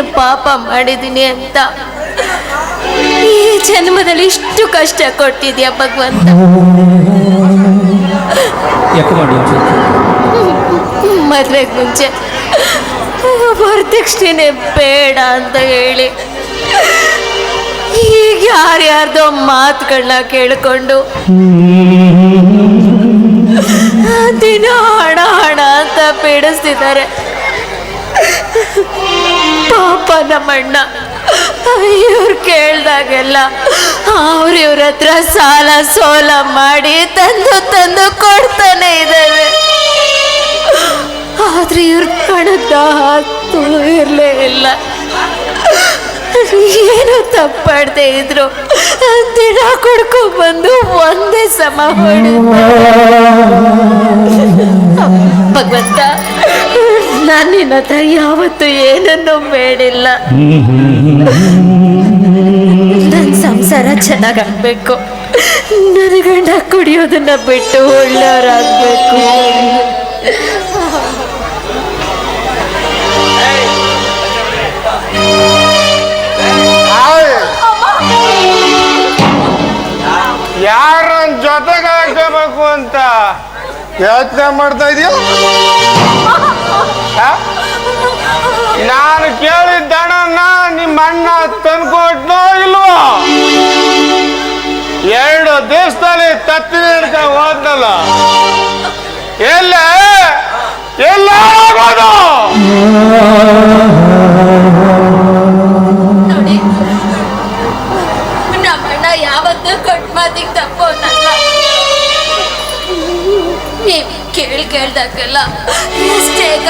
ಏನು ಪಾಪ ಮಾಡಿದ್ದೀನಿ ಅಂತ. ಈ ಜನ್ಮದಲ್ಲಿ ಇಷ್ಟು ಕಷ್ಟ ಕೊಟ್ಟಿದ್ಯಾ ಭಗವಂತ? ಮದ್ವೆಗೆ ಮುಂಚೆ. ವರದಕ್ಷಿಣೆ ಬೇಡ ಅಂತ ಹೇಳಿ. ಈಗ ಯಾರ್ಯಾರ್ದೋ ಮಾತುಗಳನ್ನ ಕೇಳಿಕೊಂಡು ದಿನ ಹಣ ಹಣ ಅಂತ ಪೀಡಿಸ್ತಿದ್ದಾರೆ. ಪಾಪ ನಮ್ಮಣ್ಣ ಇವ್ರು ಕೇಳ್ದಾಗೆಲ್ಲ ಅವ್ರ ಇವ್ರ ಹತ್ರ ಸಾಲ ಸೋಲ ಮಾಡಿ ತಂದು ತಂದು ಕೊಡ್ತಾನೆ ಇದ್ದಾರೆ ಆದ್ರೆ ಇವ್ರ ಕಣದ ಹತ್ತು ಇರಲೇ ಇಲ್ಲ. ಏನು ತಪ್ಪಾಡ್ದೆ ಇದ್ರು. ದಿನ ಕೊಡ್ಕೊ ಬಂದು ಒಂದೇ ಸಮ ಹೊಡೆ ಭಗವಂತ. ನಾನು ನಿನ್ನ ಯಾವತ್ತು ಏನನ್ನು ಬೇಡಿಲ್ಲ. ನನ್ನ ಸಂಸಾರ ಚೆನ್ನಾಗಾಗಬೇಕು. ನನ್ನ ಗಂಡ ಕುಡಿಯೋದನ್ನ ಬಿಟ್ಟು ಒಳ್ಳೆಯವರಾಗಬೇಕು. ಯಾರ ಜೊತೆಗೆ ಹಾಕಬೇಕು ಅಂತ ಯೋಚನೆ ಮಾಡ್ತಾ ಇದೀಯ? ನಾನು ಕೇಳಿದ ಹಣನ ನಿಮ್ಮ ಅಣ್ಣ ತಂದ್ಕೊಟ್ನೋ ಇಲ್ವೋ? ಎರಡು ದಿವಸದಲ್ಲಿ ತತ್ತಿ ಹಿಡ್ಕ ಹೋದ್ನಲ್ಲ. ಎಲ್ಲ? ಎಲ್ಲ ಯಾವತ್ತೂ ತಪ್ಪೋನಲ್ಲ. ನೀವು ಕೇಳಿ ಕೇಳ್ದಾಗೆಲ್ಲ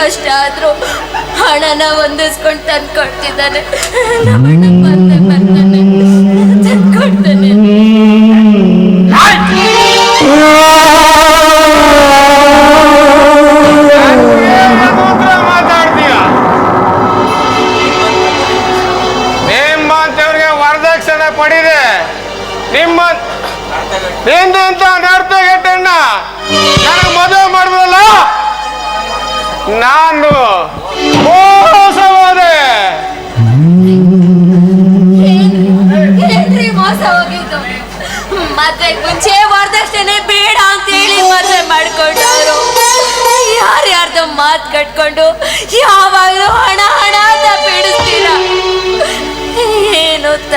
ಕಷ್ಟ ಆದ್ರೂ ಹಣನ ಹೊಂದಿಸ್ಕೊಂಡು ತಂದು ಕೊಡ್ತಿದ್ದಾನೆ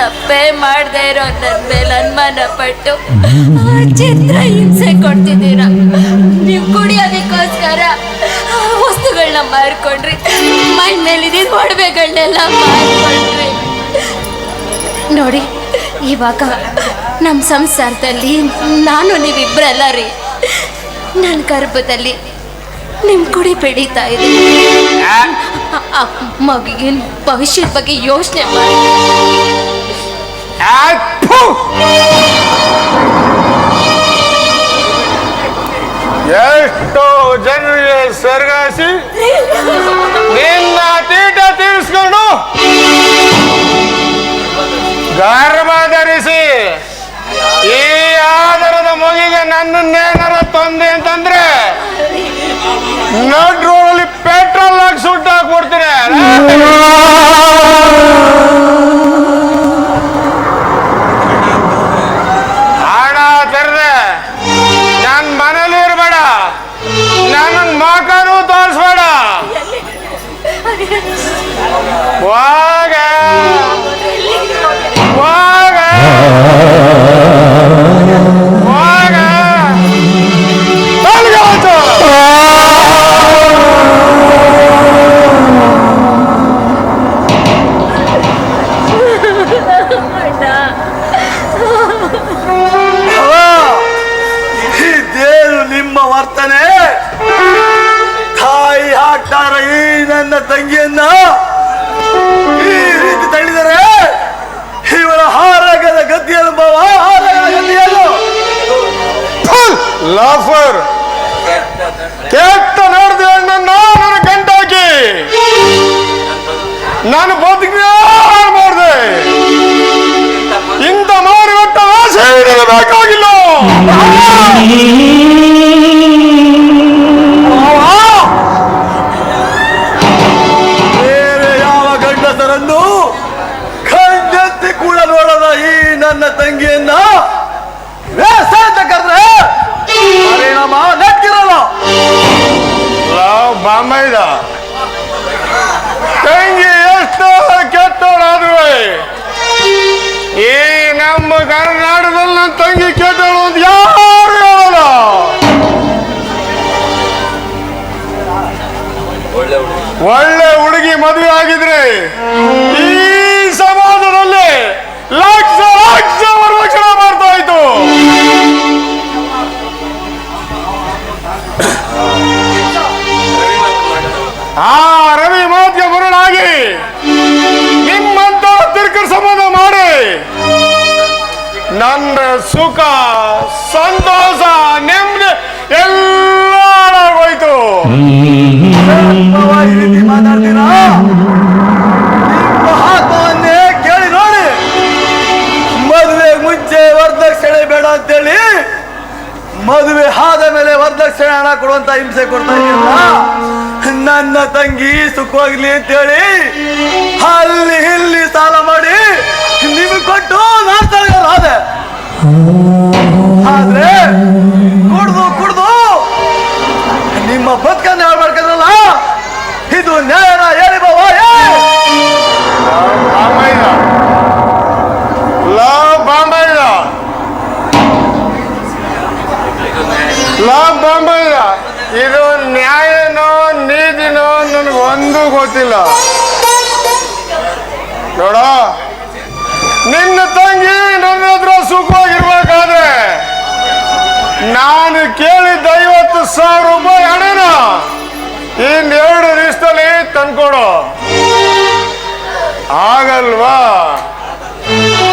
ತಪ್ಪೇ ಮಾಡದೆ ಇರೋ ನನ್ನ ಮೇಲೆ ಅನುಮಾನ ಪಟ್ಟು ಚಿತ್ರ ಹಿಂಸೆ ಕೊಡ್ತಿದ್ದೀರ. ನೀವು ಕುಡಿಯೋದಕ್ಕೋಸ್ಕರ ವಸ್ತುಗಳನ್ನ ಮಾರ್ಕೊಂಡ್ರಿ. ಮೈ ಮೇಲಿದ್ದ ಒಡವೆಗಳನ್ನೆಲ್ಲ ಮಾರ್ಕೊಂಡ್ರಿ. ನೋಡಿ, ಇವಾಗ ನಮ್ಮ ಸಂಸಾರದಲ್ಲಿ ನಾನು ನೀವಿಬ್ಬರಲ್ಲ ರೀ. ನನ್ನ ಗರ್ಭದಲ್ಲಿ ನಿಮ್ಮ ಕುಡಿ ಬೆಳೀತಾ ಇದೆ. ಮಗಿನ ಭವಿಷ್ಯದ ಬಗ್ಗೆ ಯೋಚನೆ ಮಾಡಿ! ಎಷ್ಟೋ ಜನರಿಗೆ ಸರ್ಗಾಸಿ ನಿನ್ನ ತೀಟ ತೀರಿಸ್ಕೊಂಡು ಗರ್ಭ ಧರಿಸಿ ಈ ಆಧಾರದ ಮಗಿಗೆ ನನ್ನನ್ನೇನಾರ ತೊಂದೆ ಅಂತಂದ್ರೆ ನಡ್ ರೋಡಲ್ಲಿ ಪೆಟ್ರೋಲ್ ಹಾಕಿ ಸುಟ್ಟು ಲಾಫರ್ ಕೆಟ್ಟ ನೋಡಿದೆ ನನ್ನ ಗಂಟಾಕಿ ನಾನು ಬದುಕೇ ಮಾಡಿದೆ. ಇಂಥ ಮಾರಿ ಒಟ್ಟ ಆಸೆ ಬೇಕಾಗಿಲ್ಲ. ಮೈದಾ ತಂಗಿ ಎಷ್ಟು ಕೆಟ್ಟೋಳಾದ್ರು ಏ ನಮ್ಮ ಕರ್ನಾಟಕದಲ್ಲಿ ನನ್ನ ತಂಗಿ ಕೆಟ್ಟೋಳು ಅಂತ ಯಾರು ಹೇಳಲ್ಲ. ಒಳ್ಳೆ ಹುಡುಗಿ ಮದುವೆ ಆಗಿದ್ರೆ ನನ್ನ ಸುಖ, ಸಂತೋಷ, ನೆಮ್ಮದಿ ಎಲ್ಲ ಹೋಯ್ತು. ಮಾತಾಡ್ತೀರಾ? ಕೇಳಿ ನೋಡಿ. ಮದುವೆ ಮುಂಚೆ ವರದಕ್ಷಿಣೆ ಬೇಡ ಅಂತೇಳಿ, ಮದುವೆ ಆದ ಮೇಲೆ ವರದಕ್ಷಿಣೆ ಹಣ ಕೊಡುವಂತ ಹಿಂಸೆ ಕೊಡ್ತಾ ಇದೆಯಲ್ಲ ನನ್ನ ತಂಗಿ ಸುಖವಾಗ್ಲಿ ಅಂತೇಳಿ, ಅಲ್ಲಿ ಕುಡ್ದು ಕುಡ್ದು. ನಿಮ್ಮ ಬದುಕನ್ನ ಹಾಳು ಮಾಡ್ಕೊಂಡ್ರಲ್ಲ? ಇದು ನ್ಯಾಯನ ಹೇಳಿ ಬಾವ ಲವ್ ಬಾಂಬಯ್ಯ ಲವ್ ಬಾಂಬೈದ ಇದು ನ್ಯಾಯನೋ, ನೀತಿನೋ ನನಗೆ ಒಂದು ಗೊತ್ತಿಲ್ಲ. ನೋಡ? ನಾನು ಕೇಳಿದ್ದ ಐವತ್ತು ಸಾವಿರ ರೂಪಾಯಿ ಹಣನ ಇನ್ನೆರಡು ದಿವಸದಲ್ಲಿ ತಂದ್ಕೊಡು. ಆಗಲ್ವಾ?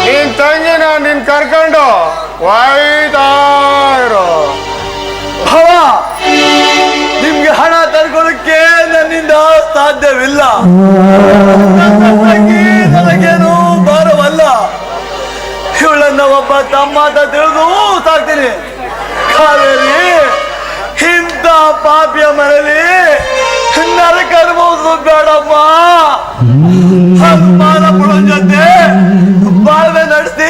ನಿನ್ ತಂಗಿನ ನಿನ್ ಕರ್ಕೊಂಡು ಭಾವ, ನಿಮ್ಗೆ ಹಣ ತರ್ಕೊಳ್ಳಕ್ಕೆ ನನ್ನಿಂದ ಸಾಧ್ಯವಿಲ್ಲ. ಹನುಮಾನ ಪುಳನ್ ಜೊತೆ ಬಾಳ್ವೆ ನಡೆಸಿ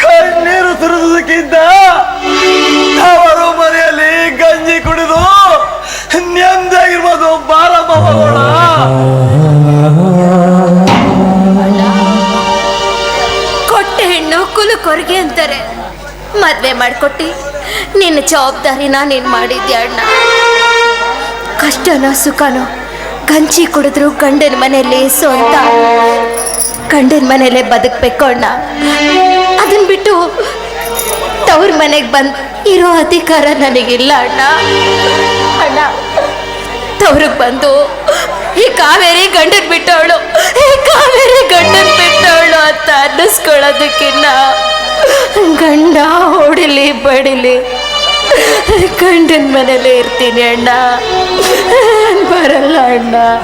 ಕಣ್ಣೀರು ಸುರಿಸೋದಕ್ಕಿಂತ ಅವರು ಮನೆಯಲ್ಲಿ ಗಂಜಿ ಕುಡಿದು ನೆಮ್ಮದಿಯಾಗಿರ್ಬೋದು ಬಾರಮ್ಮ ಹೋಗೋಣ ಕೊಟ್ಟ ಹೆಣ್ಣು ಕುಲು ಕೊರಗೆ ಅಂತಾರೆ. ಮದ್ವೆ ಮಾಡ್ಕೊಟ್ಟಿ. ನಿನ್ನ ಜವಾಬ್ದಾರಿನ ನೀನ್ ಮಾಡಿದ್ಯಾ ಅಣ್ಣ? ಕಷ್ಟನೋ ಸುಖನೋ ಗಂಜಿ ಕುಡಿದ್ರು ಗಂಡನ ಮನೆಯಲ್ಲಿ ಸ್ವಂತ. ಗಂಡನ ಮನೆಯಲ್ಲೇ ಬದುಕಬೇಕು ಅಣ್ಣ. ಅದನ್ನ ಬಿಟ್ಟು ತವ್ರ ಮನೆಗೆ ಬಂದು ಇರೋ ಅಧಿಕಾರ ನನಗಿಲ್ಲ ಅಣ್ಣ. ಅಣ್ಣ, ತವ್ರಿಗೆ ಬಂದು ಈ ಕಾವೇರಿ ಗಂಡನ್ ಬಿಟ್ಟವಳು, ಈ ಕಾವೇರಿ ಗಂಡನ್ ಬಿಟ್ಟವಳು ಅಂತ ಅನ್ನಿಸ್ಕೊಳ್ಳೋದಕ್ಕಿನ್ನ ಗಂಡ ಹೊಡಿಲಿ ಬಡಿಲಿ, ಗಂಡನ ಮನೇಲಿ ಇರ್ತೀನಿ ಅಣ್ಣ. ನಾನ್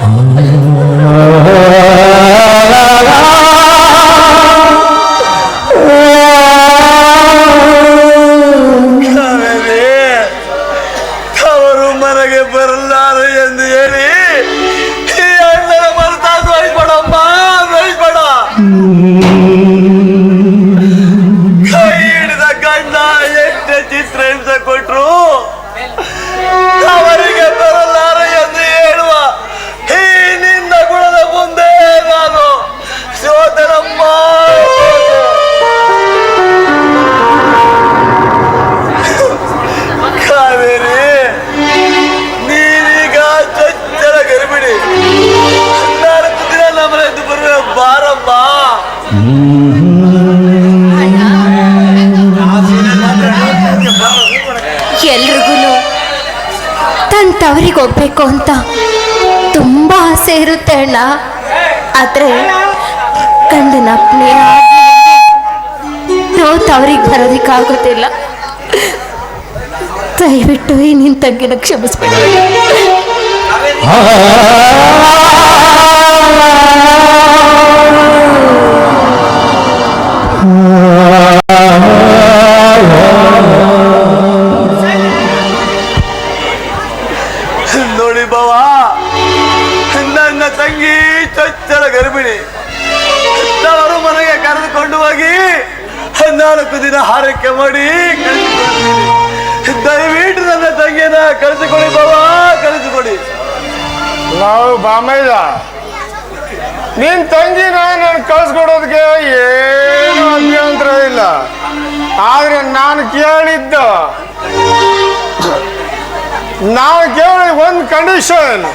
ಆದರೆ ಗಂಡನ ಅಪ್ಪನೇ ಅವ್ರಿಗೆ ಬರೋದಿಕ್ಕೆ ಬರೋದಕ್ಕಾಗೋದಿಲ್ಲ ದಯವಿಟ್ಟು ಈ ನಿನ್ನ ತಂಗಿನ ಕ್ಷಮಿಸ್ಬೇಡಿ ಕಳಿಸಿಕೊಡಿ ಬಾಬಾ ಕಳಿಸಿಕೊಡಿ ಲವ್ ಬಾಮೈದ ನಿನ್ ತಂಗಿ ನಾನು ಕಳ್ಸ್ಕೊಡೋದಕ್ಕೆ ಏನು ಅಭ್ಯಂತರ ಇಲ್ಲ. ಆದ್ರೆ ನಾನು ಕೇಳಿದ್ದ. ನಾನು ಕೇಳಿ ಒಂದು ಕಂಡೀಷನ್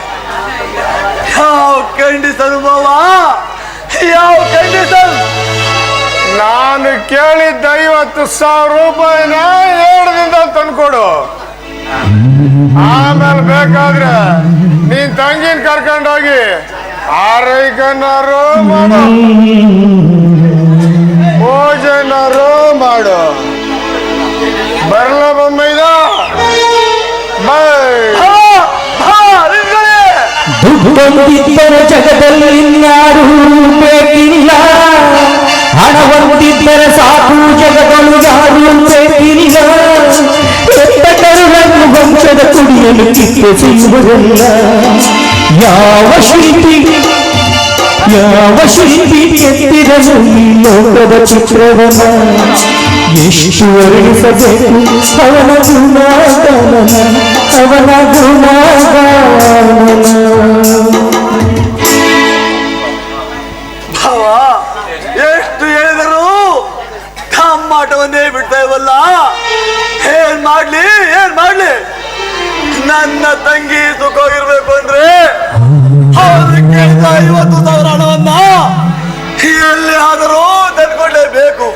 ಯಾವ ಕಂಡೀಷನ್ ಬಾಬಾ? ಯಾವ ಕಂಡೀಷನ್ ನಾನು ಕೇಳಿದ್ದ ಐವತ್ತು ಸಾವಿರ ರೂಪಾಯಿನ ಎರಡು ದಿನದಲ್ಲಿ ತಂದ್ಕೊಡು. ಆಮೇಲೆ ಬೇಕಾದ್ರೆ ನೀನ್ ತಂಗಿನ ಕರ್ಕೊಂಡೋಗಿ ಆರೈಕನಾರು ಮಾಡು. ಭೋಜನಾರು ಮಾಡು. ಬರಲ ಬೊಮ್ಮೈದ ದುಡ್ಡೊಂದಿದ್ದರೆ ಜಗದಲ್ಲಿ ಯಾರೂ ಬೇಕಿಲ್ಲ ಹಣವಂತಿದ್ದರೆ ಸಾಕು ಜಗದಲ್ಲಿ ಯಾರು ಬೇಕಿಲ್ಲ ಕರುಳನ್ನು ವಂಶದ ಕುಡಿಯಲು ಕಿತ್ತೆ ಸಿಗುವುದಿಲ್ಲ ಯಾವ ಶಿಲ್ಪಿ ಯಾವ ಶಿಲ್ಪಿ ಕೆತ್ತಿದನು ಈ ಲೋಕದ ಚಿತ್ರವನ ಎಷ್ಟು ವರ್ಣಿಸಬೇಕು ಅವನ ಗುಣಗಾನನ ಅವನ ಗುಣಗಾನನ? ಭಾವ, ಎಷ್ಟು ಹೇಳಿದರು ಕಮ್ಮಾಟವನ್ನೇ ಬಿಡ್ತಾ ಇವಲ್ಲ? ನನ್ನ ತಂಗಿ ಸುಖವಾಗಿರ್ಬೇಕು ಅಂದ್ರೆ ಅವ್ರು ಕೇಳಿದ ಐವತ್ತು ಸಾವಿರ ಹಣವನ್ನ ಎಲ್ಲಿ ಆದರೂ ತಂದ್ಕೊಳ್ಳೇಬೇಕು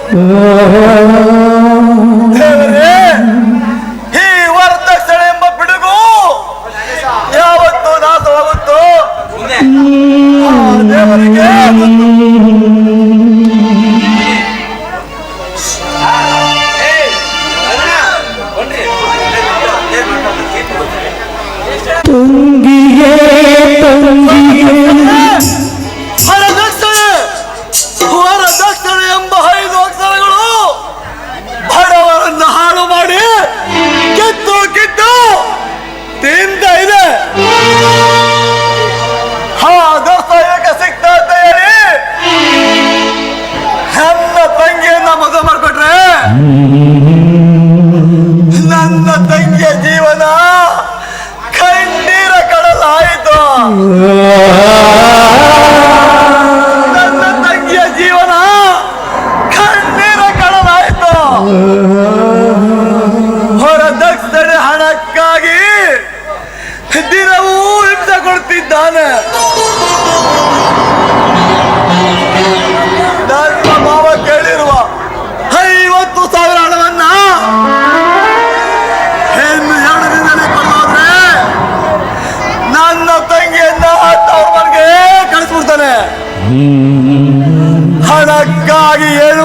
ಹಣಕ್ಕಾಗಿ ಏನು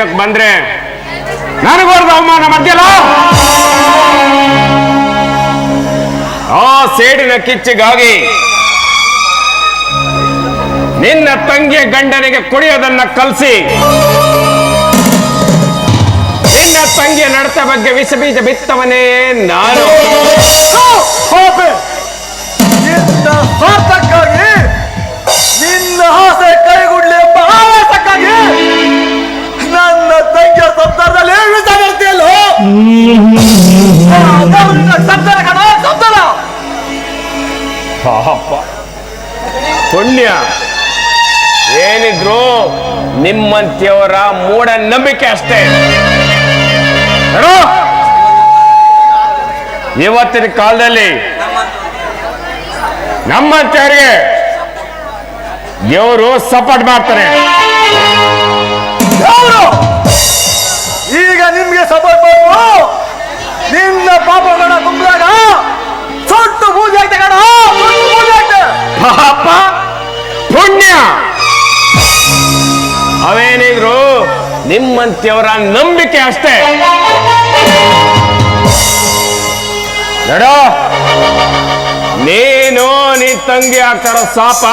ಕೈ ಹಿಡಿದಕ್ ಬಂದ್ರೆ ನನಗೋರ್ದು ಅವಮಾನ ಮಧ್ಯಲ್ಲ ಆ ಸೇಡಿನ ಕಿಚ್ಚಿಗಾಗಿ ನಿನ್ನ ತಂಗಿಯ ಗಂಡನಿಗೆ ಕುಡಿಯೋದನ್ನ ಕಲಸಿ, ನಿನ್ನ ತಂಗಿಯ ನಡತ ಬಗ್ಗೆ ವಿಷ ಬೀಜ ಬಿತ್ತವನೇ ನಾನು. ನಿನ್ನ ಆಸೆ ಪುಣ್ಯ. ಏನಿದ್ರು ನಿಮ್ಮಂತೆಯವರ ಮೂಢ ನಂಬಿಕೆ ಅಷ್ಟೇ? ಇವತ್ತಿನ ಕಾಲದಲ್ಲಿ ನಮ್ಮಂತೆಯವರಿಗೆ ದೇವರು ಸಪೋರ್ಟ್ ಮಾಡ್ತಾರೆ. ನಿನಗೆ ಸಮರ್ಪಣು ನಿನ್ನ ಪಾಪಗಳ ಗುಂಪಾಗ ಸುಟ್ಟು ಪೂಜೆ ಆಯ್ತು ಕಣ ಪೂಜೆ ಆಯ್ತು. ಪಾಪ ಪುಣ್ಯ. ಅವೇನಿದ್ರು ನಿಮ್ಮಂತಿಯವರ ನಂಬಿಕೆ ಅಷ್ಟೇ. ನಡ, ನೀನು ನೀ ತಂಗಿ ಆಗ್ತಾರ ಸಾಪ.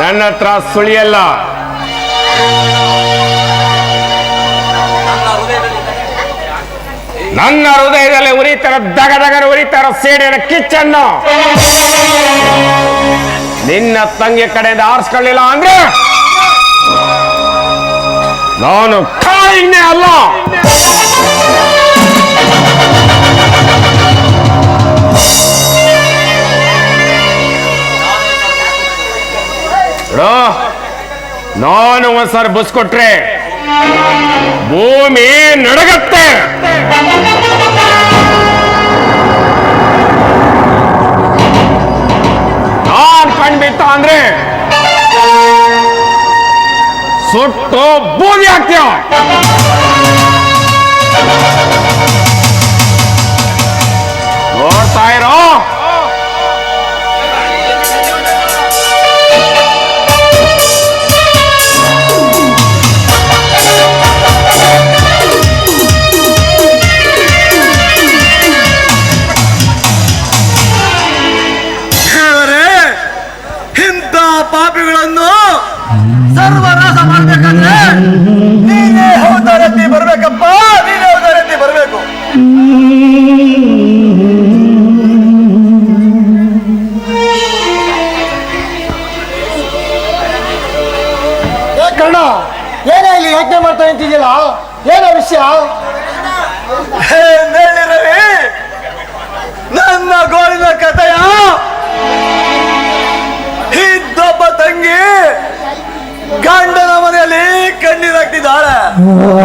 ನನ್ನ ಹತ್ರ ಸುಳಿಯಲ್ಲ. ನನ್ನ ಹೃದಯದಲ್ಲಿ ಉರಿತಾರ ದಗದಗರ ಉರಿತಾರ ಸೇಡಿನ ಕಿಚ್ಚನ್ನು ನಿನ್ನ ತಂಗಿ ಕಡೆಯಿಂದ ಆರಿಸ್ಕೊಳ್ಳಿಲ್ಲ ಅಂದ್ರೆ ನಾನು ಕಾಯಿನ್ನೇ ಅಲ್ಲ. ನಾನು ಒಂದ್ಸಾರಿ ಬಸ್ ಕೊಟ್ರೆ ಭೂಮಿ ನಡಗತ್ತೆ. ನಾನ್ ಕಂಡ್ಬಿಟ್ಟ ಅಂದ್ರೆ ಸುಟ್ಟು ಭೂಮಿ ಆಗ್ತೀಯ Oh.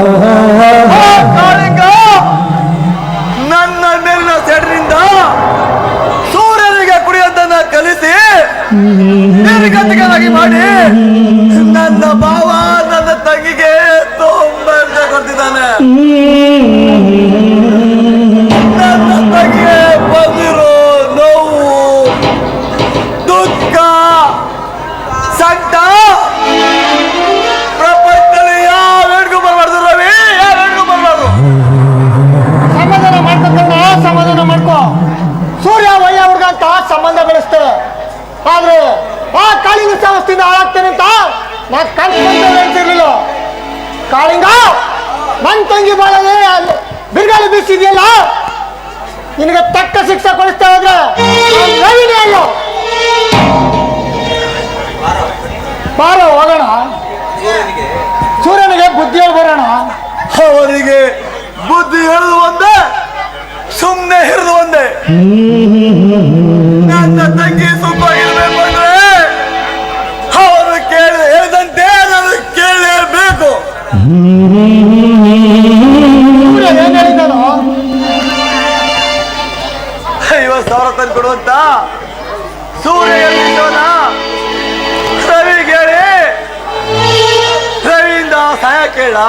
ಬರೋಣ ಅವರಿಗೆ ಬುದ್ಧಿ ಹಿಡಿದು ಒಂದೇ ಸುಮ್ಮನೆ ಹಿಡಿದು ಒಂದೇ ನನ್ನ ತಂಗಿ ಸುಖ ಇರಬೇಕು ಅಂದ್ರೆ ಅವರು ಕೇಳಿ ಹೇಳಿದಂತೆ ನಾನು ಕೇಳಲೇಬೇಕು. ಐವತ್ತು ಸಾವಿರ ತಂದು ಕೊಡುವಂತ ಬೇಡ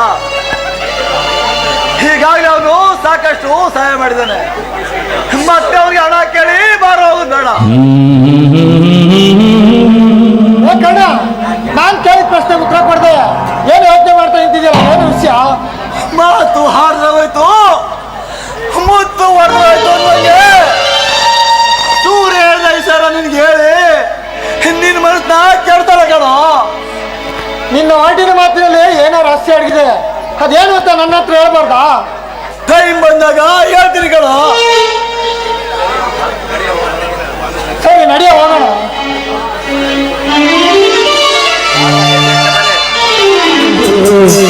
ಹೀಗಾಗಿ ಅವನು ಸಾಕಷ್ಟು ಸಹಾಯ ಮಾಡಿದ್ದಾನೆ. ಮತ್ತೆ ಅವನಿಗೆ ಹಣ ಕೇಳಿ ಬಾರೋ ಹೋಗುದು ಬೇಡ. Yes.